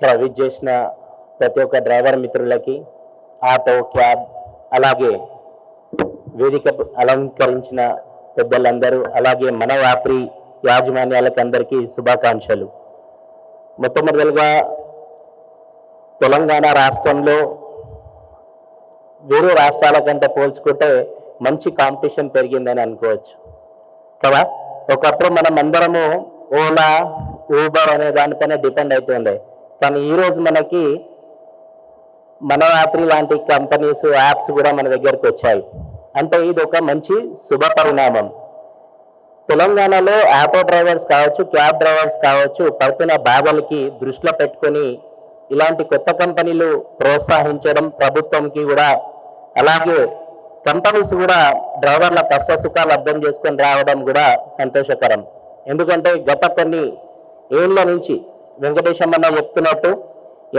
ఇక్కడ విజ్ చేసిన ప్రతి ఒక్క డ్రైవర్ మిత్రులకి ఆటో క్యాబ్ అలాగే వేదిక అలంకరించిన పెద్దలందరూ అలాగే మన యాత్రి యాజమాన్యాలకు అందరికీ శుభాకాంక్షలు. మొట్టమొదటిగా తెలంగాణ రాష్ట్రంలో వేరే రాష్ట్రాల కంటే పోల్చుకుంటే మంచి కాంపిటీషన్ పెరిగిందని అనుకోవచ్చు. కదా? ఒకప్పుడు మనం అందరము ఓలా ఊబర్ అనే దానిపైన డిపెండ్ అవుతుండే కానీ ఈరోజు మనకి మనరాత్రి లాంటి కంపెనీస్ యాప్స్ కూడా మన దగ్గరకు వచ్చాయి. అంటే ఇది ఒక మంచి శుభ పరిణామం. తెలంగాణలో ఆటో డ్రైవర్స్ కావచ్చు క్యాబ్ డ్రైవర్స్ కావచ్చు పడుతున్న బాధలకి దృష్టిలో పెట్టుకొని ఇలాంటి కొత్త కంపెనీలు ప్రోత్సహించడం ప్రభుత్వంకి కూడా అలాగే కంపెనీస్ కూడా డ్రైవర్ల కష్ట సుఖాలు అర్థం చేసుకొని రావడం కూడా సంతోషకరం. ఎందుకంటే గత కొన్ని ఏళ్ళ నుంచి వెంకటేశమ్మన్న చెప్తున్నట్టు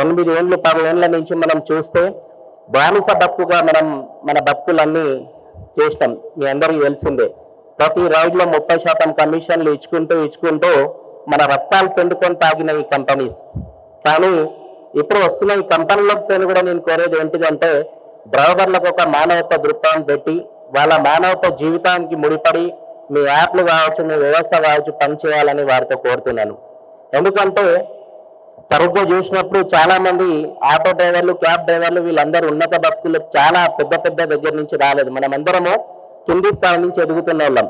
ఎనిమిది ఏళ్ళు పది నుంచి మనం చూస్తే బానిస బతుకుగా మనం మన బతుకులన్నీ చేసినాం. మీ అందరికీ తెలిసిందే. ప్రతి రైడ్లో ముప్పై శాతం కమిషన్లు ఇచ్చుకుంటూ ఇచ్చుకుంటూ మన రక్తాలు పెండుకొని తాగిన ఈ కంపెనీస్ కానీ ఇప్పుడు వస్తున్న ఈ కంపెనీలతో కూడా నేను కోరేది ఏంటిదంటే డ్రైవర్లకు ఒక మానవత దృక్పథం పెట్టి వాళ్ళ మానవత జీవితానికి ముడిపడి మీ యాప్లు కావచ్చు మీ వ్యవస్థ కావచ్చు పనిచేయాలని వారితో కోరుతున్నాను. ఎందుకంటే తరుగ్గా చూసినప్పుడు చాలా మంది ఆటో డ్రైవర్లు క్యాబ్ డ్రైవర్లు వీళ్ళందరూ ఉన్నత బతుకులు చాలా పెద్ద పెద్ద దగ్గర నుంచి రాలేదు. మనం అందరము కింది స్థాయి నుంచి ఎదుగుతున్న వాళ్ళం.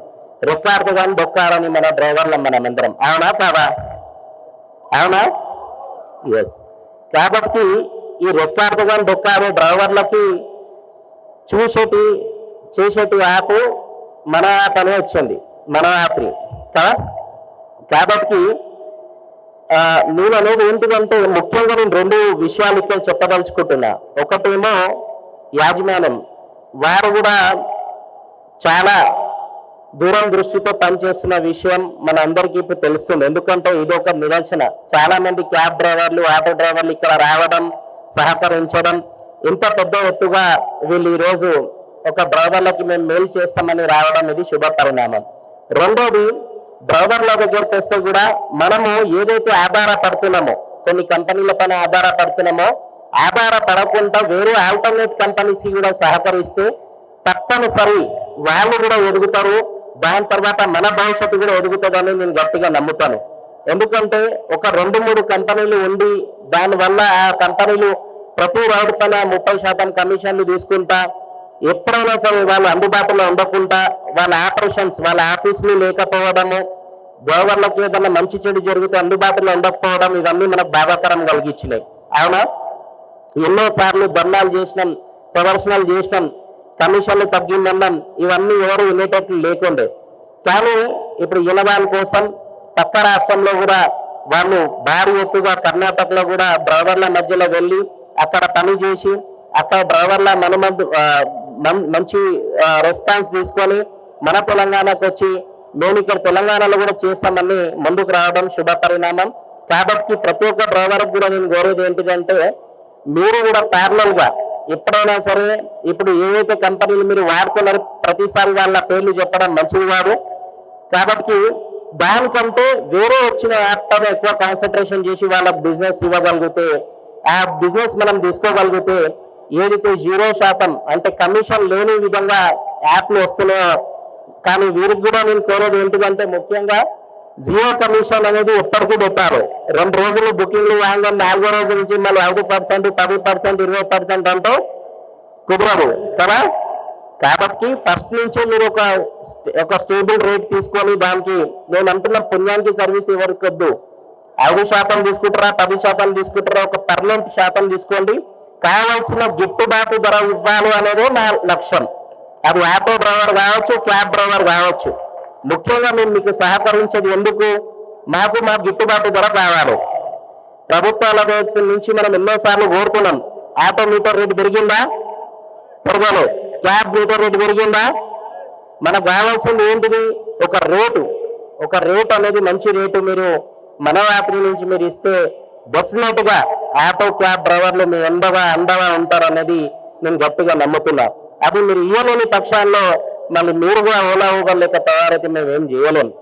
రెక్కార్డు కానీ డొక్కారని మన డ్రైవర్లం మనం అందరం అవునా కాదా? అవునా? ఎస్ కాబట్టి ఈ రెక్కార్డు కానీ బొక్కారు డ్రైవర్లకి చూసేటి చేసేటి యాప్ మన యాప్ అనే వచ్చింది. మన యాప్ కదా? కాబట్టి నేను అనేది ఏంటిదంటే ముఖ్యంగా నేను రెండు విషయాలు ఇక్కడ చెప్పదలుచుకుంటున్నా. ఒకటేమో యాజమాన్యం. వారు కూడా చాలా దూరం దృష్టితో పనిచేస్తున్న విషయం మన అందరికీ ఇప్పుడు తెలుస్తుంది. ఎందుకంటే ఇది ఒక నిదర్శన. చాలా మంది క్యాబ్ డ్రైవర్లు ఆటో డ్రైవర్లు ఇక్కడ రావడం సహకరించడం ఇంత పెద్ద ఎత్తుగా వీళ్ళు ఈరోజు ఒక డ్రైవర్లకి మేము మేలు చేస్తామని రావడం ఇది శుభ పరిణామం రెండోది డ్రైవర్ల దగ్గరికి వస్తే కూడా మనము ఏదైతే ఆధారపడుతున్నామో కొన్ని కంపెనీల పైన ఆధారపడుతున్నామో ఆధారపడకుండా వేరే ఆల్టర్నేట్ కంపెనీస్ కూడా సహకరిస్తే తప్పనిసరి వాళ్ళు కూడా ఎదుగుతారు. దాని తర్వాత మన భవిష్యత్తు కూడా ఎదుగుతుందని నేను గట్టిగా నమ్ముతాను. ఎందుకంటే ఒక రెండు మూడు కంపెనీలు ఉండి దానివల్ల ఆ కంపెనీలు ప్రతి రైడ్ పైన ముప్పై శాతం కమిషన్లు తీసుకుంటా ఎప్పుడైనా సరే వాళ్ళు అందుబాటులో ఉండకుండా వాళ్ళ ఆపరేషన్స్ వాళ్ళ ఆఫీసులు లేకపోవడము డ్రైవర్లకు ఏదైనా మంచి చెడు జరిగితే అందుబాటులో ఉండకపోవడం ఇవన్నీ మనకు బాధాకరం కలిగించినాయి. అవునా? ఎన్నో సార్లు ధర్నాలు చేసినాం ప్రదర్శనలు చేసినాం కమిషన్లు తగ్గిందన్నాం ఇవన్నీ ఎవరు వినేటట్లు లేకుండే. కానీ ఇప్పుడు వినదాని కోసం పక్క రాష్ట్రంలో కూడా వాళ్ళు భారీ ఎత్తుగా కర్ణాటకలో కూడా డ్రైవర్ల మధ్యలో వెళ్ళి అక్కడ పని చేసి అక్కడ డ్రైవర్ల మనమందు మంచి రెస్పాన్స్ తీసుకొని మన తెలంగాణకు వచ్చి మేము ఇక్కడ తెలంగాణలో కూడా చేస్తామని ముందుకు రావడం శుభ పరిణామం కాబట్టి ప్రతి ఒక్క డ్రైవర్ కూడా నేను కోరేది ఏంటిదంటే మీరు కూడా ప్యారలల్గా ఎప్పుడైనా సరే ఇప్పుడు ఏవైతే కంపెనీలు మీరు వాడుతున్నారో ప్రతిసారి వాళ్ళ పేర్లు చెప్పడం మంచిది కాదు. కాబట్టి దానికంటే వేరే వచ్చిన యాప్ పైన ఎక్కువ కాన్సన్ట్రేషన్ చేసి వాళ్ళకి బిజినెస్ ఇవ్వగలిగితే ఆ బిజినెస్ మనం తీసుకోగలిగితే ఏదైతే జీరో శాతం అంటే కమిషన్ లేని విధంగా యాప్లు వస్తున్నాయో కానీ వీరికి కూడా నేను కోరేది ఏంటిదంటే ముఖ్యంగా జీరో కమిషన్ అనేది ఎప్పటికీ పెట్టారు. రెండు రోజులు బుకింగ్లు వాంగం నాలుగో రోజు నుంచి మళ్ళీ ఐదు పర్సెంట్ పది పర్సెంట్ ఇరవై పర్సెంట్ అంటూ కుదరదు కదా? కాబట్టి ఫస్ట్ నుంచి మీరు ఒక ఒక స్టేబుల్ రేట్ తీసుకొని దానికి నేను అంటున్న పుణ్యానికి సర్వీస్ ఎవరికి వద్దు ఐదు శాతం తీసుకుంటారా పది శాతం తీసుకుంటారా ఒక పర్మనెంట్ శాతం తీసుకోండి. కావాల్సిన గిట్టుబాటు ధర ఇవ్వాలి అనేది నా లక్ష్యం. అది ఆటో డ్రైవర్ కావచ్చు క్యాబ్ డ్రైవర్ కావచ్చు. ముఖ్యంగా మేము మీకు సహకరించేది ఎందుకు? మాకు మా గిట్టుబాటు ధర కావాలి. ప్రభుత్వాల వైపు నుంచి మనం ఎన్నోసార్లు కోరుతున్నాం ఆటో మీటర్ రేటు పెరిగిందా? పెరగలే క్యాబ్ మీటర్ రేటు పెరిగిందా? మనకు కావాల్సింది ఏంటిది? ఒక రేటు. ఒక రేటు అనేది మంచి రేటు మీరు మనవాత్రి నుంచి మీరు ఇస్తే డెఫినెట్గా ఆటో క్యాబ్ డ్రైవర్లు మీ ఎండవా అండగా ఉంటారు అనేది నేను గట్టిగా నమ్ముతున్నా. అది మీరు ఇవ్వలేని పక్షాల్లో మళ్ళీ మీరు కూడా ఓలా ఊబర్ లేక తయారైతే మేము ఏం చేయలేము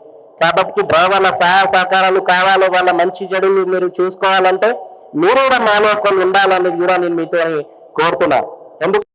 కాబట్టి డ్రైవర్ల సహాయ సహకారాలు కావాలి వాళ్ళ మంచి చెడులు మీరు చూసుకోవాలంటే మీరు కూడా మాలో ఒకళ్ళు ఉండాలనేది కూడా నేను మీతో కోరుతున్నాను ఎందుకు